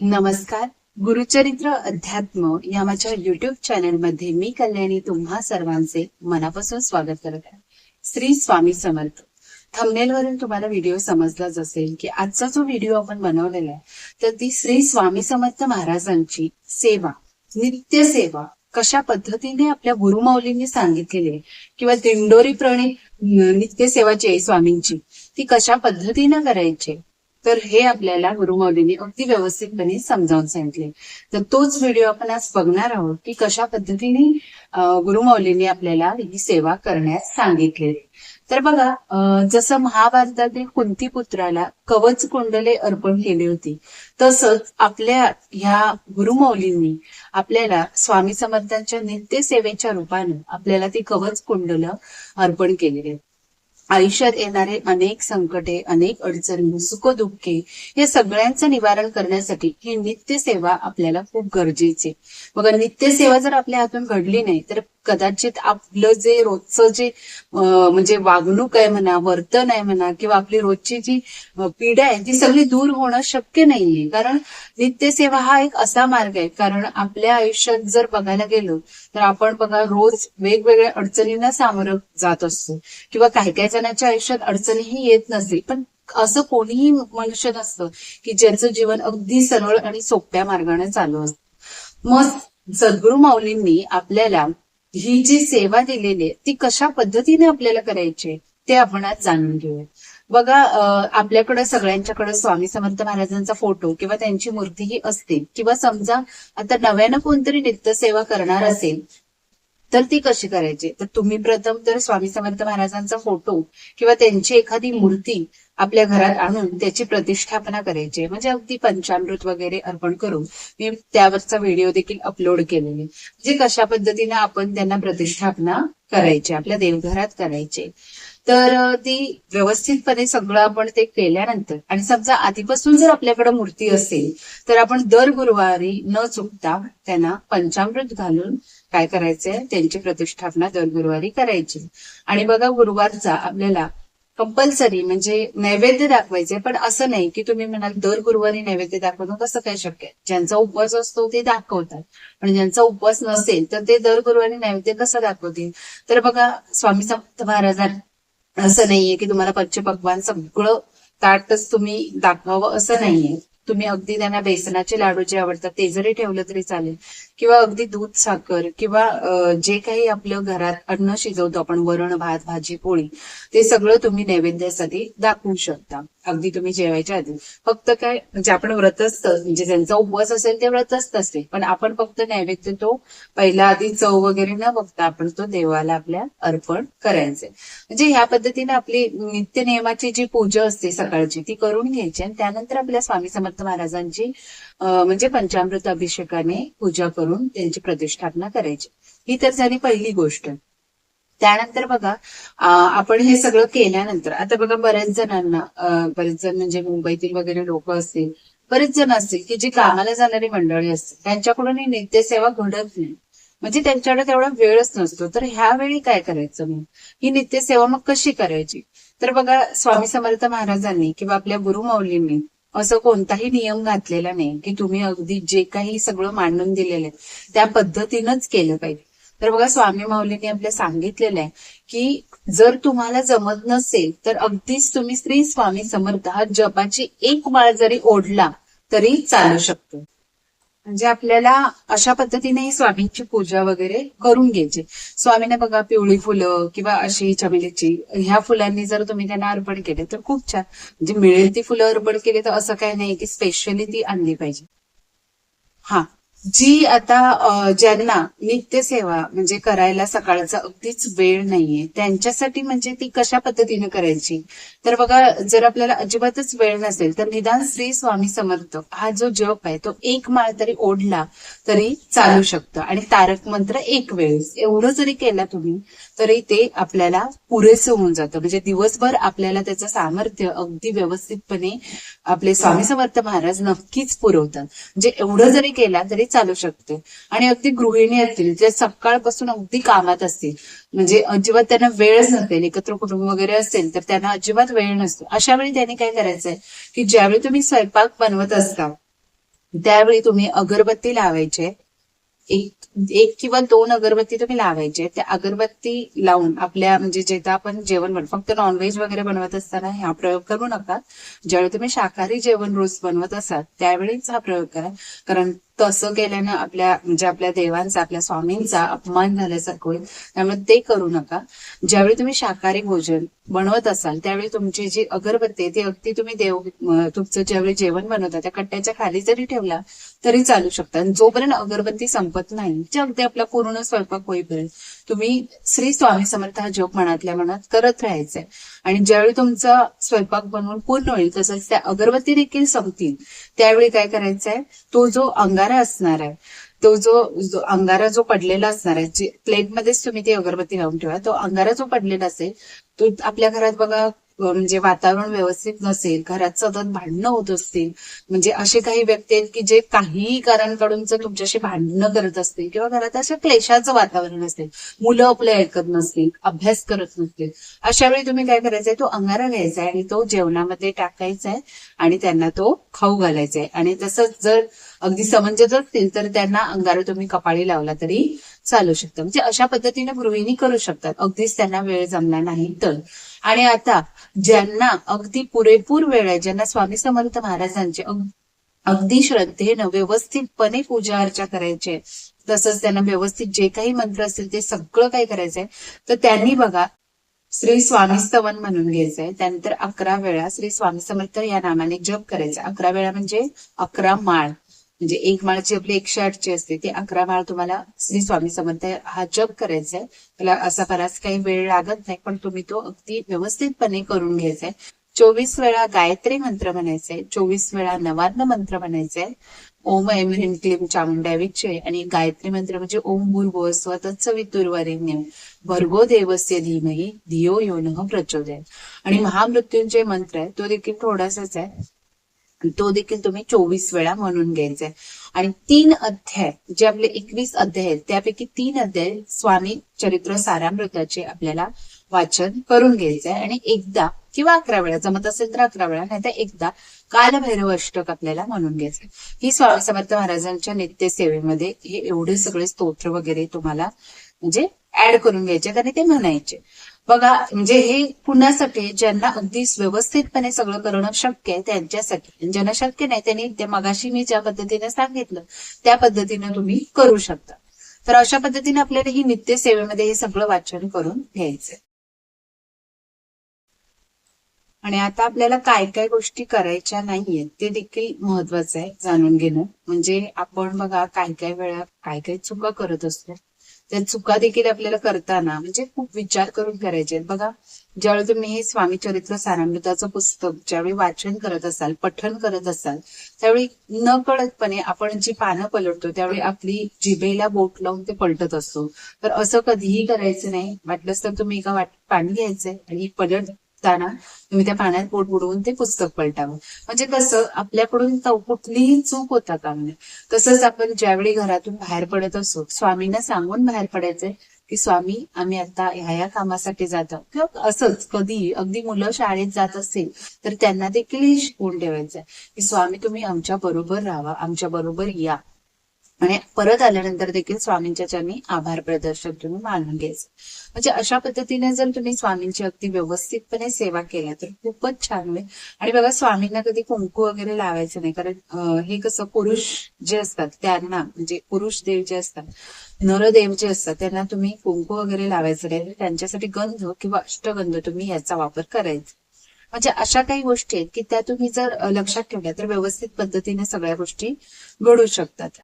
नमस्कार. गुरुचरित्र अध्यात्म या माझ्या युट्यूब चॅनलमध्ये मी कल्याणी तुम्हा सर्वांचे मनापासून स्वागत करत आहे. श्री स्वामी समर्थ. थंबनेल वरून तुम्हाला व्हिडिओ समजलाच असेल की आजचा जो व्हिडिओ आपण बनवलेला आहे तर ती श्री स्वामी समर्थ महाराजांची सेवा नित्य सेवा कशा पद्धतीने आपल्या गुरुमाऊलींनी सांगितलेली आहे किंवा दिंडोरीप्रणे नित्य सेवाची आहे स्वामींची ती कशा पद्धतीनं करायची तर हे आपल्याला गुरुमौलींनी अगदी व्यवस्थितपणे समजावून सांगितले. तर तोच व्हिडिओ आपण आज बघणार आहोत की कशा पद्धतीने गुरुमौलींनी आपल्याला ही सेवा करण्यास सांगितलेली तर बघा जसं महाभारतातील कुंती पुत्राला कवच कुंडले अर्पण केली होती तसंच आपल्या ह्या गुरुमौलींनी आपल्याला स्वामी समर्थांच्या नित्य सेवेच्या रूपानं आपल्याला ती कवच कुंडलं अर्पण केलेली आहेत. आयुष्यात येणारे अनेक संकटे अनेक अडचणी सुख दुःखे हे सगळ्यांचं निवारण करण्यासाठी ही नित्य सेवा आपल्याला खूप गरजेची मग नित्य सेवा जर आपल्या हातून घडली नाही तर कदाचित आपलं जे रोजचं जे म्हणजे वागणूक आहे म्हणा वर्तन आहे म्हणा किंवा आपली रोजची जी पीडा आहे ती सगळी दूर होणं शक्य नाहीये. कारण नित्य सेवा हा एक असा मार्ग आहे. कारण आपल्या आयुष्यात जर बघायला गेलो तर आपण बघा रोज वेगवेगळ्या अडचणींना सामोरं जात असतो. किंवा काही काही जणांच्या आयुष्यात अडचणीही येत नसेल पण असं कोणीही मनुष्य नसतं की ज्याचं जीवन अगदी सरळ आणि सोप्या मार्गाने चालू असतं. मग सद्गुरु माऊलींनी आपल्याला ही जी सेवा दिलेली आहे ती कशा पद्धतीने आपल्याला करायची ते आपण आज जाणून घेऊया बघा आपल्याकडं आपल्याकडे सगळ्यांच्याकडे स्वामी समर्थ महाराजांचा फोटो किंवा त्यांची मूर्तीही असते. किंवा समजा आता नव्यानं कोणतरी नित्यसेवा करणार असेल तर ती कशी करायची? तर तुम्ही प्रथम तर स्वामी समर्थ महाराजांचा फोटो किंवा त्यांची एखादी मूर्ती आपल्या घरात आणून त्याची प्रतिष्ठापना करायची. आहे. म्हणजे अगदी पंचामृत वगैरे अर्पण करून मी त्यावरचा व्हिडिओ देखील अपलोड केलेले. म्हणजे कशा पद्धतीने आपण त्यांना प्रतिष्ठापना करायची आपल्या देवघरात करायचे. तर ती व्यवस्थितपणे सगळं आपण ते केल्यानंतर आणि समजा आधीपासून जर आपल्याकडे मूर्ती असेल तर आपण दर गुरुवारी न चुकता त्यांना पंचामृत घालून काय करायचंय? त्यांची प्रतिष्ठापना दर गुरुवारी करायची. आणि बघा गुरुवारचा आपल्याला कंपल्सरी म्हणजे नैवेद्य दाखवायचे पण असं नाही की तुम्ही म्हणाल दर गुरुवारी नैवेद्य दाखवणं कसं काय शक्य आहे? ज्यांचा उपवास असतो ते दाखवतात. पण ज्यांचा उपवास नसेल तर ते दर गुरुवारी नैवेद्य कसं दाखवतील? तर बघा स्वामी समर्थ महाराजांना असं नाहीये की तुम्हाला पंचपक्वान सगळं ताटच तुम्ही दाखवावं असं नाहीये. तुम्ही अगदी त्यांना बेसनाचे लाडू जे आवडतात ते जरी ठेवलं तरी चालेल. किंवा अगदी दूध साखर किंवा जे काही आपलं घरात अन्न शिजवतो आपण वरण भात भाजी पोळी ते सगळं तुम्ही नैवेद्यासाठी दाखवू शकता. अगदी तुम्ही जेवायच्या आधी. फक्त काय म्हणजे आपण व्रतस्थ म्हणजे ज्यांचा उपवास असेल ते व्रतस्थ असते पण आपण फक्त नैवेद्य तो पहिला आधी चव वगैरे न बघता आपण तो देवाला आपल्या अर्पण करायचे. म्हणजे ह्या पद्धतीने आपली नित्य नियमाची जी पूजा असते सकाळची ती करून घ्यायची आणि त्यानंतर आपल्या स्वामी समर्थ महाराजांची म्हणजे पंचामृत अभिषेकाने पूजा करून त्यांची प्रतिष्ठापना करायची. ही तर झाली पहिली गोष्ट. त्यानंतर बघा आपण हे सगळं केल्यानंतर आता बघा बऱ्याच जणांना बरेच जण म्हणजे मुंबईतील वगैरे लोक असतील बरेच जण असतील की जी कामाला जाणारी मंडळी असतील त्यांच्याकडून ही नित्यसेवा घडत नाही. म्हणजे त्यांच्याकडे तेवढा वेळच नसतो. तर ह्या वेळी काय करायचं मग? ही नित्यसेवा मग कशी करायची? तर बघा स्वामी समर्थ महाराजांनी किंवा आपल्या गुरुमौलींनी असं कोणताही नियम घातलेला नाही की तुम्ही अगदी जे काही सगळं मांडून दिलेलं आहे त्या पद्धतीनंच केलं पाहिजे. तर बघा स्वामी माऊलींनी आपल्या सांगितलेलं आहे की जर तुम्हाला जमत नसेल तर अगदीच तुम्ही श्री स्वामी समर्थ हा जपाची एक माळ जरी ओढला तरी चालू शकतो. म्हणजे आपल्याला अशा पद्धतीने स्वामींची पूजा वगैरे करून घ्यायची. स्वामीने बघा पिवळी फुलं किंवा अशी चमेलीची म्हणजे ह्या फुलांनी जर तुम्ही त्यांना अर्पण केले तर खूप छान. म्हणजे मिळेल ती फुलं अर्पण केली तर असं काही नाही की स्पेशली ती आणली पाहिजे. हा. जी आता ज्यांना नित्यसेवा म्हणजे करायला सकाळचा अगदीच वेळ नाहीये त्यांच्यासाठी म्हणजे ती कशा पद्धतीने करायची? तर बघा जर आपल्याला अजिबातच वेळ नसेल तर निदान श्री स्वामी समर्थ हा जो जप आहे तो एक माळ तरी ओढला तरी चालू शकतं. आणि तारक मंत्र एक वेळेस. एवढं जरी केला तुम्ही तरी ते आपल्याला पुरेसं होऊन जातं. म्हणजे दिवसभर आपल्याला त्याचं सामर्थ्य अगदी व्यवस्थितपणे आपले स्वामी समर्थ महाराज नक्कीच पुरवतात. म्हणजे एवढं जरी केला तरी चालू शकते. आणि अगदी गृहिणी असतील जे सकाळपासून अगदी कामात असतील म्हणजे अजिबात त्यांना वेळच नसेल एकत्र कुटुंब वगैरे असेल तर त्यांना अजिबात वेळ नसतो. अशा वेळी त्यांनी काय करायचंय की ज्यावेळी तुम्ही स्वयंपाक बनवत असता त्यावेळी तुम्ही अगरबत्ती लावायचे. एक एक किंवा दोन अगरबत्ती तुम्ही लावायचे. त्या अगरबत्ती लावून आपल्या म्हणजे जेव्हा आपण जेवण बनवतो फक्त नॉनव्हेज वगैरे बनवत असताना हा प्रयोग करू नका. ज्यावेळी तुम्ही शाकाहारी जेवण रोज बनवत असाल त्यावेळीच हा प्रयोग करा. कारण तसं केल्यानं आपल्या म्हणजे आपल्या देवांचा आपल्या स्वामींचा अपमान झाल्यासारखं होईल. त्यामुळे ते करू नका. ज्यावेळी तुम्ही शाकाहारी भोजन बनवत असाल त्यावेळी तुमची जी अगरबत्ती आहे ती अगदी तुम्ही देव तुमचं ज्यावेळी जेवण बनवता त्या कट्ट्याच्या खाली जरी ठेवला तरी चालू शकता. आणि जोपर्यंत अगरबत्ती संपत नाही जे अगदी आपला पूर्ण स्वयंपाक होईपर्यंत तुम्ही श्री स्वामी समर्थ हा जप मनातल्या मनात करत राहायचंय. आणि ज्यावेळी तुमचा स्वयंपाक बनवून पूर्ण होईल तसंच त्या अगरबत्ती देखील संपतील त्यावेळी काय करायचंय? तो जो अंगारा असणार आहे. तो जो अंगारा जो पडलेला असणार आहे जे प्लेटमध्येच तुम्ही ती अगरबत्ती लावून ठेवा. तो अंगारा जो पडलेला असेल तो आपल्या घरात बघा म्हणजे वातावरण व्यवस्थित नसेल घरात सतत भांडणं होत असतील म्हणजे असे काही व्यक्ती आहेत की जे काहीही कारण जर तुमच्याशी भांडणं करत असतील किंवा घरात असं क्लेशाचं वातावरण असेल मुलं आपले ऐकत नसतील अभ्यास करत नसतील अशा वेळी तुम्ही काय करायचंय? तो अंगारा घ्यायचा आहे आणि तो जेवणामध्ये टाकायचा आहे आणि त्यांना तो खाऊ घालायचा आहे. आणि तसंच जर अगदी समंजत असतील तर त्यांना अंगारा तुम्ही कपाळी लावला तरी चालू शकतं. म्हणजे अशा पद्धतीने गृहिणी करू शकतात. अगदीच त्यांना वेळ जमला नाही तर. आणि आता ज्यांना अगदी पुरेपूर वेळ आहे ज्यांना स्वामी समर्थ महाराजांचे अगदी श्रद्धेनं व्यवस्थितपणे पूजा अर्चा करायची तसंच त्यांना व्यवस्थित जे काही मंत्र असतील ते सगळं काही करायचंय तर त्यांनी बघा श्री स्वामी स्तवन म्हणून घ्यायचंय. त्यानंतर अकरा वेळा श्री स्वामी समर्थ या नामाने जप करायचा. अकरा वेळा म्हणजे अकरा माळ. म्हणजे एक माळची आपली एकशे आठची असते ती अकरा माळ तुम्हाला श्री स्वामी समर्थ हा जप करायचा आहे त्याला असा बराच काही वेळ लागत नाही पण तुम्ही तो अगदी व्यवस्थितपणे करून घ्यायचा आहे चोवीस वेळा गायत्री मंत्र म्हणायचंय चोवीस वेळा नवान्न मंत्र म्हणायचंय. ओम ऐम ह्रीम क्लीम चामुंडा आणि गायत्री मंत्र म्हणजे ओम भूर्भुव स्व तत्सवितुर्वरेण्यम भर्गो देवस्य धीमही धियो योन प्रचोदय आणि महामृत्यूंचे मंत्र आहे तो देखील थोडासाच आहे. तो देखील तुम्ही चोवीस वेळा म्हणून घ्यायचा आहे आणि तीन अध्याय जे आपले एकवीस अध्याय आहेत त्यापैकी तीन अध्याय स्वामी चरित्र सारामृताचे आपल्याला वाचन करून घ्यायचं आहे आणि एकदा किंवा अकरा वेळा जमत असेल तर अकरा वेळा नाही तर एकदा कालभैरव अष्टक आपल्याला म्हणून घ्यायचं ही स्वामी समर्थ महाराजांच्या नित्य सेवेमध्ये हे एवढे सगळे स्तोत्र वगैरे तुम्हाला म्हणजे ऍड करून घ्यायचे आणि ते म्हणायचे. बघा म्हणजे हे कुणासाठी ज्यांना अगदी व्यवस्थितपणे सगळं करणं शक्य आहे त्यांच्यासाठी. ज्यांना शक्य नाही त्यांनी त्या मगाशी मी ज्या पद्धतीने सांगितलं त्या पद्धतीने तुम्ही करू शकता. तर अशा पद्धतीने आपल्याला ही नित्य सेवेमध्ये हे सगळं वाचन करून घ्यायचंय. आणि आता आपल्याला काय काय गोष्टी करायच्या नाहीयेत ते देखील महत्वाचं आहे जाणून घेणं. म्हणजे आपण बघा काय काय वेळा काय काय चुका करत असतो. त्या चुका देखील आपल्याला करताना म्हणजे खूप विचार करून करायचे बघा ज्यावेळी तुम्ही हे स्वामी चरित्र सारामृताचं पुस्तक ज्यावेळी वाचन करत असाल पठन करत असाल त्यावेळी न कळतपणे आपण जी पानं पलटतो त्यावेळी आपली जिभेला बोट लावून ते पलटत असतो. तर असं कधीही करायचं नाही. वाटलंच तर तुम्ही एका वाट घ्यायचंय आणि पलट असताना तुम्ही त्या पाण्यात पोट बुडवून ते पुस्तक पलटावं. म्हणजे कसं आपल्याकडून कुठलीही चूक होता कामा नये. तसंच आपण ज्यावेळी घरातून बाहेर पडत असो स्वामींना सांगून बाहेर पडायचंय की स्वामी आम्ही आता ह्या या कामासाठी जातो किंवा असंच कधी अगदी मुलं शाळेत जात असतील तर त्यांना देखील हे शिकवून ठेवायचंय की स्वामी तुम्ही आमच्या बरोबर राहा आमच्या बरोबर या. आणि परत आल्यानंतर देखील स्वामींच्या चरणी आभार प्रदर्शन तुम्ही मानून घ्यायचं. म्हणजे अशा पद्धतीने जर तुम्ही स्वामींची अगदी व्यवस्थितपणे सेवा केल्या तर खूपच छान होईल. आणि बघा स्वामींना कधी कुंकू वगैरे लावायचं नाही. कारण हे कसं पुरुष जे असतात त्यांना म्हणजे पुरुष देव जे असतात नरदेव जे असतात त्यांना तुम्ही कुंकू वगैरे लावायचं नाही. त्यांच्यासाठी गंध किंवा अष्टगंध तुम्ही याचा वापर करायचा. म्हणजे अशा काही गोष्टी आहेत की त्या तुम्ही जर लक्षात ठेवल्या तर व्यवस्थित पद्धतीने सगळ्या गोष्टी घडू शकतात.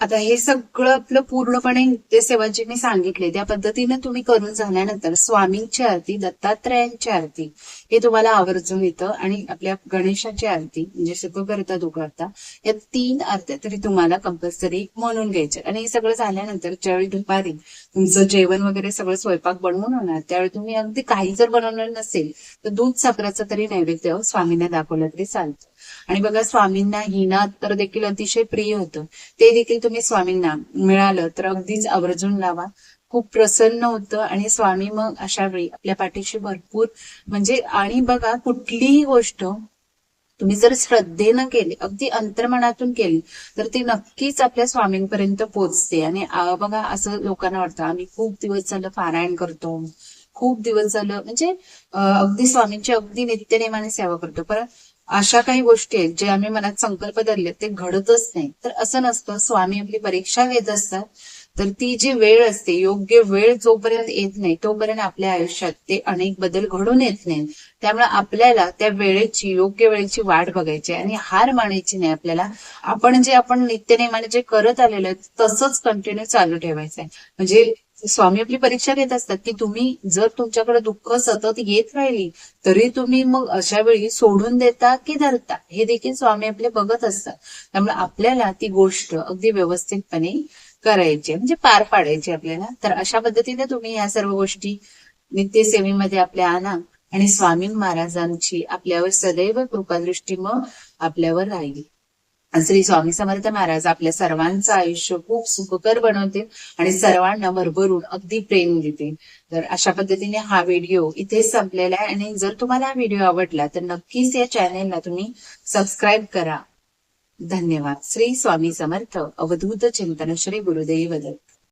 आता हे सगळं आपलं पूर्णपणे नित्य सेवा मी सांगितले त्या पद्धतीने तुम्ही करून झाल्यानंतर स्वामींची आरती दत्तात्रयांची आरती हे तुम्हाला आवर्जून येतं. आणि आपल्या गणेशाची आरती म्हणजे सुख करता या तीन आरत्या तरी तुम्हाला कंपल्सरी म्हणून घ्यायच्या. आणि हे सगळं झाल्यानंतर ज्यावेळी दुपारी तुमचं जेवण वगैरे सगळं स्वयंपाक बनवून होणार त्यावेळी तुम्ही अगदी काही जर बनवणार नसेल तर दूध साखराचं तरी नैवेद्य स्वामींना दाखवलं तरी चालतं. आणि बघा स्वामींना हिना तर देखील अतिशय प्रिय होतं. ते देखील तुम्ही स्वामींना मिळालं तर अगदीच आवर्जून लावा. खूप प्रसन्न होतं आणि स्वामी मग अशा वेळी आपल्या पाठीशी भरपूर म्हणजे आणि बघा कुठलीही गोष्ट तुम्ही जर श्रद्धेनं केली अगदी अंतर्मनातून केली तर ती नक्कीच आपल्या स्वामींपर्यंत पोहोचते. आणि बघा असं लोकांना वाटतं आम्ही खूप दिवस झालं पारायण करतो. खूप दिवस झालं म्हणजे अगदी स्वामींची अगदी नित्यनेमाने सेवा करतो. परत अशा काही गोष्टी आहेत जे आम्ही मनात संकल्प धरले ते घडतच नाही. तर असं नसतं. स्वामी आपली परीक्षा घेत असतात तर ती जी वेळ असते योग्य वेळ जोपर्यंत येत नाही तोपर्यंत आपल्या आयुष्यात ते अनेक बदल घडून येत नाहीत. त्यामुळे आपल्याला त्या वेळेची योग्य वेळेची वाट बघायची आहे आणि हार मानायची नाही आपल्याला. आपण जे आपण नित्यनेमाने जे करत आलेलो आहे तसंच कंटिन्यू चालू ठेवायचं आहे. म्हणजे स्वामी आपली परीक्षा घेत असतात की तुम्ही जर तुमच्याकडे दुःख सतत येत राहिली तरी तुम्ही मग अशा वेळी सोडून देता की धरता? हे देखील स्वामी आपले बघत असतात. त्यामुळे आपल्याला ती गोष्ट अगदी व्यवस्थितपणे करायची म्हणजे पार पाडायची आपल्याला. तर अशा पद्धतीने तुम्ही या सर्व गोष्टी नित्यसेवेमध्ये आपल्या आणा आणि स्वामी महाराजांची आपल्यावर सदैव कृपादृष्टी मग आपल्यावर राहील. श्री स्वामी समर्थ महाराज आपल्या सर्वांचं आयुष्य खूप सुखकर बनवतील आणि सर्वांना भरभरून अगदी प्रेम देतील. तर अशा पद्धतीने हा व्हिडिओ इथेच संपलेला आहे. आणि जर तुम्हाला हा व्हिडिओ आवडला तर नक्कीच या चॅनेलला तुम्ही सबस्क्राईब करा. धन्यवाद. श्री स्वामी समर्थ. अवधूत चिंतन श्री गुरुदेव दत्त